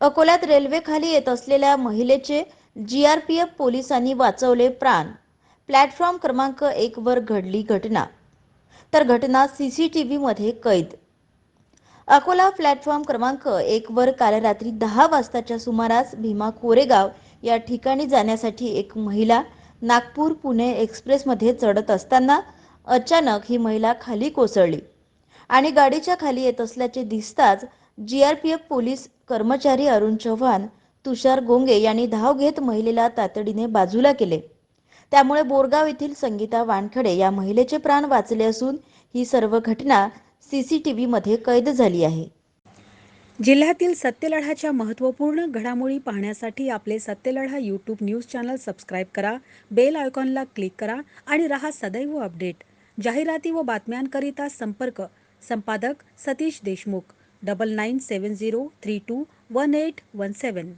अकोल्यात रेल्वेखाली येत असलेल्या महिलेचे जी आर पी एफ पोलिसांनी वाचवले प्राण. प्लॅटफॉर्म क्रमांक एक वर घडली घटना. तर घटना सीसीटीव्ही मध्ये कैद. अकोला प्लॅटफॉर्म क्रमांक एक वर काल रात्री दहा वाजताच्या सुमारास भीमा कोरेगाव या ठिकाणी जाण्यासाठी एक महिला नागपूर पुणे एक्सप्रेसमध्ये चढत असताना अचानक ही महिला खाली कोसळली आणि गाडीच्या खाली येत असल्याचे दिसताच जीआरपीएफ पोलीस कर्मचारी अरुण चव्हाण तुषार गोंगे यांनी धाव घेत महिलेला तातडीने बाजूला केले. त्यामुळे बोरगाव येथील संगीता वानखडे या महिलेचे प्राण वाचले असून ही सर्व घटना सीसीटीव्ही मध्ये कैद झाली आहे. जिल्ह्यातील सत्यलढाच्या महत्त्वपूर्ण घडामोडी पाहण्यासाठी आपले Satyaladha YouTube news channel subscribe करा बेल आयकॉनला क्लिक करा आणि रहा सदैव अपडेट जाहिराती व बातम्यांकरिता संपर्क संपादक सतीश देशमुख. 9970321817.